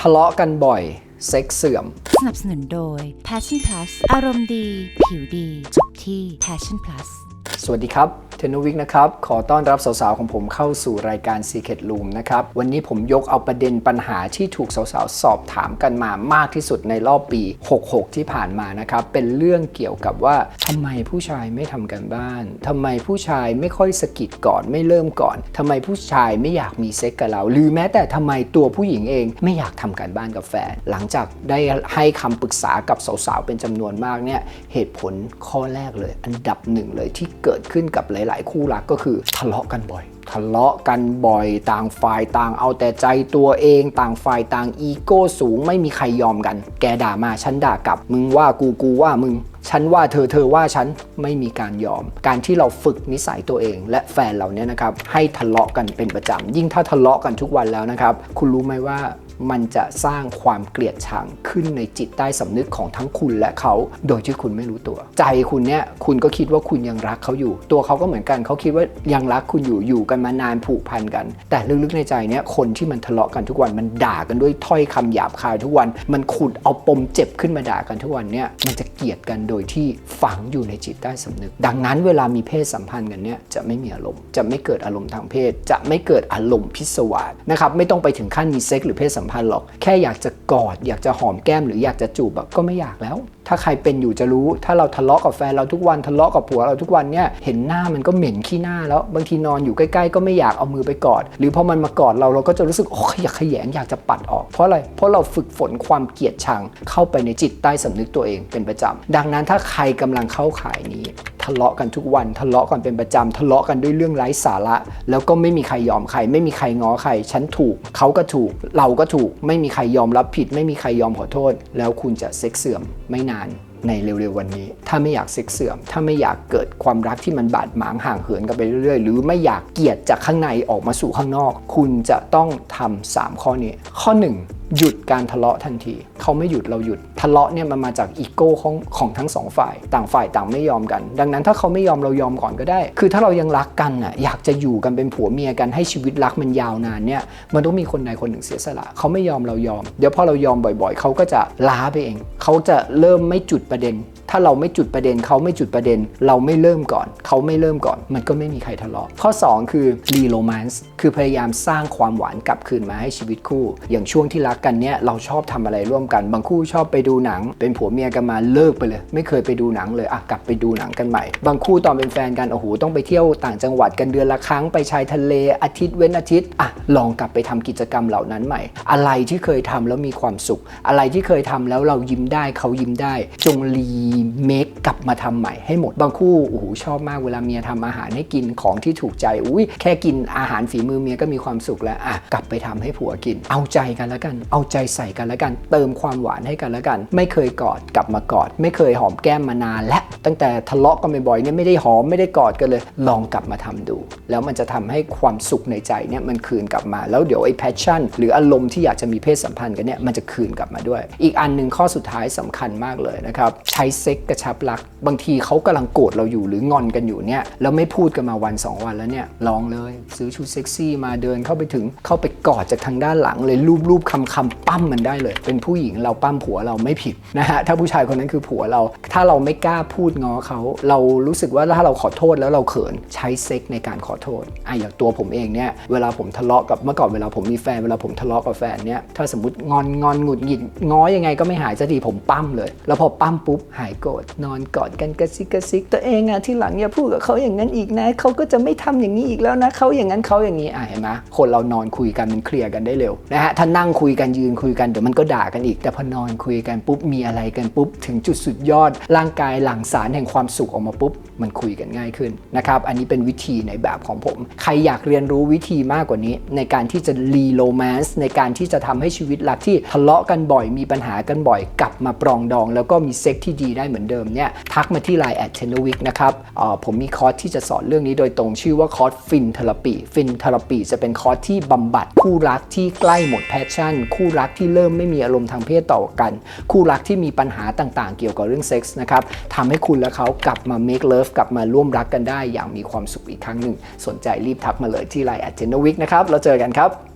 ทะเลาะกันบ่อย เซ็กเสื่อม สนับสนุนโดย Passion Plus อารมณ์ดี ผิวดี จบที่ Passion Plus สวัสดีครับเทนวิกนะครับ ขอต้อนรับสาวๆ ของผมเข้าสู่รายการ Secret Room นะครับ วันนี้ผมยกเอาประเด็นปัญหาที่ถูกสาวๆ สอบถามกันมามากที่สุดในรอบปี 66 ที่ผ่านมานะครับ เป็นเรื่องเกี่ยวกับว่าทำไมผู้ชายไม่ทำกันบ้านทำไมผู้ชายไม่ค่อยสะกิดก่อนไม่เริ่มก่อนทำไมผู้ชายไม่อยากมีเซ็กกับเรา หรือแม้แต่ทำไมตัวผู้หญิงเองไม่อยากทำการบ้านกับแฟน หลังจากได้ให้คำปรึกษากับสาวๆ เป็นจำนวนมากเนี่ย เหตุผลข้อแรกเลย อันดับหนึ่งเลยที่เเกิดขึ้นกับหลาย ๆ คู่รักก็คือทะเลาะกันบ่อย ทะเลาะกันบ่อยต่างฝ่ายต่างเอาแต่ใจตัวเองต่างฝ่ายต่างอีโก้สูงไม่มีใครยอมกัน แกด่ามาฉันด่ากลับ มึงว่ากูกูว่ามึงฉันว่าเธอเธอว่าฉันไม่มีการยอม การที่เราฝึกนิสัยตัวเอง และแฟนเราเนี่ยนะครับให้ทะเลาะกันเป็นประจำยิ่งถ้าทะเลาะกันทุกวันแล้วนะครับ คุณรู้ไหมว่า มันจะสร้างความเกลียดชังขึ้นในจิตใต้สำนึกของทั้งคุณและเขาโดยที่คุณไม่รู้ตัว ใจคุณเนี่ยคุณก็คิดว่าคุณยังรักเขาอยู่ ตัวเขาก็เหมือนกันเขาคิดว่ายังรักคุณอยู่อยู่กันมานานผูกพันกัน แต่ลึกๆในใจเนี่ยคนที่มันทะเลาะกันทุกวันมันด่ากันด้วยถ้อยคำหยาบคายทุกวัน มันขุดเอาปมเจ็บขึ้นมาด่ากันทุกวันเนี่ยมันจะเกลียดกันโดยที่ฝังอยู่ในจิตใต้สำนึก ดังนั้นเวลามีเพศสัมพันธ์กันเนี่ยจะไม่มีอารมณ์จะไม่เกิดอารมณ์ทางเพศ จะไม่เกิดอารมณ์พิศวาสนะครับไม่ต้องไปถึงขั้นมีเซ็กหรือเพศสัมพันธ์หรอก แค่อยากจะกอด อยากจะหอมแก้มหรืออยากจะจูบอะก็ไม่อยากแล้ว ถ้าใครเป็นอยู่จะรู้ ถ้าเราทะเลาะกับแฟนเราทุกวันทะเลาะกับผัวเราทุกวันเนี่ยเห็นหน้ามันก็เหม็นขี้หน้าแล้ว บางทีนอนอยู่ใกล้ๆ ก็ไม่อยากเอามือไปกอด หรือพอมันมากอดเราเราก็จะรู้สึกโอ้ยอยากขยงอยากจะปัดออก เพราะอะไรเพราะเราฝึกฝนความเกลียดชังเข้าไปในจิตใต้สำนึกตัวเองเป็นประจำดังนั้นถ้าใครกำลังเข้าข่ายนี้ ทะเลาะกันทุกวัน ทะเลาะกันเป็นประจำทะเลาะกันด้วยเรื่องไร้สาระ แล้วก็ไม่มีใครยอมใคร ไม่มีใครง้อใคร ฉันถูก เขาก็ถูก เราก็ถูก ไม่มีใครยอมรับผิด ไม่มีใครยอมขอโทษ แล้วคุณจะเซ็กเสื่อมไม่นานในเร็วๆวันนี้ ถ้าไม่อยากเซ็กเสื่อม ถ้าไม่อยากเกิดความรักที่มันบาดหมางห่างเหินกันไปเรื่อยๆ หรือไม่อยากเกลียดจากข้างในออกมาสู่ข้างนอก คุณจะต้องทำสามข้อนี้ ข้อหนึ่ง หยุดการทะเลาะทันที เขาไม่หยุดเราหยุด ทะเลาะเนี่ยมันมาจากอีโก้ของของทั้งสองฝ่าย ต่างฝ่ายต่างไม่ยอมกัน ดังนั้นถ้าเขาไม่ยอมเรายอมก่อนก็ได้ คือถ้าเรายังรักกันอะอยากจะอยู่กันเป็นผัวเมียกันให้ชีวิตรักมันยาวนานเนี่ยมันต้องมีคนใดคนหนึ่งเสียสละ เขาไม่ยอมเรายอม เดี๋ยวพอเรายอมบ่อย ๆ เขาก็จะล้าไปเอง เขาจะเริ่มไม่จุดประเด็น ถ้าเราไม่จุดประเด็นเขาไม่จุดประเด็น เราไม่เริ่มก่อน เขาไม่เริ่มก่อน มันก็ไม่มีใครทะเลาะข้อ 2 คือรีโรแมนซ์คือพยายามสร้างความหวานกลับคืนมาให้ชีวิตคู่ อย่างช่วงที่รักกันเนี่ยเราชอบทำอะไรร่วมกัน บางคู่ชอบไปดูหนัง เป็นผัวเมียกันมาเลิกไปเลย ไม่เคยไปดูหนังเลยอะกลับไปดูหนังกันใหม่ บางคู่ตอนเป็นแฟนกันโอ้โหต้องไปเที่ยวต่างจังหวัดกันเดือนละครั้งไปชายทะเลอาทิตย์เว้นอาทิตย์อะลองกลับไปทำกิจกรรมเหล่านั้นใหม่ อะไรที่เคยทำแล้วมีความสุข อะไรที่เคยทำแล้วเรายิ้มได้เขายิ้มได้ จงรีเมคกลับมาทำใหม่ให้หมดบางคู่โอ้โหชอบมากเวลาเมียทำอาหารให้กินของที่ถูกใจอุ้ยแค่กินอาหารฝีมือเมียก็มีความสุขแล้วอะกลับไปทำให้ผัวกิน เอาใจกันแล้วกัน เอาใจใส่กันแล้วกัน เติมความหวานให้กันแล้วกัน ไม่เคยกอดกลับมากอด ไม่เคยหอมแก้มมานานและตั้งแต่ทะเลาะกันบ่อยๆเนี่ยไม่ได้หอมไม่ได้กอดกันเลย ลองกลับมาทำดู แล้วมันจะทำให้ความสุขในใจเนี่ยมันคืนกลับมา แล้วเดี๋ยวไอ้ passion หรืออารมณ์ที่อยากจะมีเพศสัมพันธ์กันเนี่ยมันจะคืนกลับมาด้วย อีกอันหนึ่งข้อสุดท้ายสำคัญมากเลยนะครับใช้เซ็กกระชับรัก บางทีเขากำลังโกรธเราอยู่หรืองอนกันอยู่เนี่ยแล้วไม่พูดกันมาวัน 2 วันแล้วเนี่ยลองเลย ซื้อชุดเซ็กซี่มาเดินเข้าไปถึงเข้าไปกอดจากทางด้านหลังเลยรูปรูปคำคำปั้มมันได้เลย เป็นผู้หญิงเราปั้มผัวเราไม่ผิดนะฮะถ้าผู้ชายคนนั้นคือผัวเรา ถ้าเราไม่กล้าพูดง้อเขา เรารู้สึกว่าถ้าเราขอโทษแล้วเราเขินใช้เซ็กในการขอโทษไอะอย่างตัวผมเองเนี่ยเวลาผมทะเลาะกับเมื่อก่อนเวลาผมมีแฟนเวลาผมทะเลาะกับแฟนเนี่ยถ้าสมมติงอนงอนหงุดหงิดง้อยังไงก็ไม่หายสักทีผมปั้มเลย แล้วพอปั้มปุ๊บหายโกรธนอนกอดกันกระซิกกระซิก ตัวเองอะที่หลังอย่าพูดกับเขาอย่างนั้นอีกนะเขาก็จะไม่ทำอย่างนี้อีกแล้วนะเขาอย่างนั้นเขาอย่างนี้อะเห็นไหมคนเรานอนคุยกันมันเคลียร์กันได้เร็วนะฮะถ้านั่งคุยกันยืนคุยกันเดี๋ยวมันก็ด่ากันอีก แต่พอนอนคุยกันปุ๊บมีอะไรกันปุ๊บ ถึงจุดสุดยอด ร่างกายหลั่งสารแห่งความสุขออกมาปุ๊บ มันคุยกันง่ายขึ้นนะครับอันนี้เป็นวิธีในแบบของผม ใครอยากเรียนรู้วิธีมากกว่านี้ ในการที่จะรีโรแมนซ์ในการที่จะทำให้ชีวิตรักที่ทะเลาะกันบ่อยมีปัญหากันบ่อยกลับมาปรองดอง แล้วก็มีเซ็กที่ดีได้เหมือนเดิมเนี่ยทักมาที่ Line แอดเทนวิกนะครับผมมีคอร์สที่จะสอนเรื่องนี้โดยตรงชื่อว่าคอร์สฟินเทอราปีฟินเทอราปีจะเป็นคอร์สที่บำบัดคู่รักที่ใกล้หมดแพชชั่น คู่รักที่เริ่มไม่มีอารมณ์ทางเพศต่อกัน คู่รักที่มีปัญหาต่างๆ เกี่ยวกับเรื่องเซ็กส์นะครับทำให้คุณและเขากลับมา make love กลับมาร่วมรักกันได้อย่างมีความสุขอีกครั้งหนึ่ง สนใจรีบทักมาเลยที่ Line แอดเทนวิกนะครับแล้วเจอกันครับ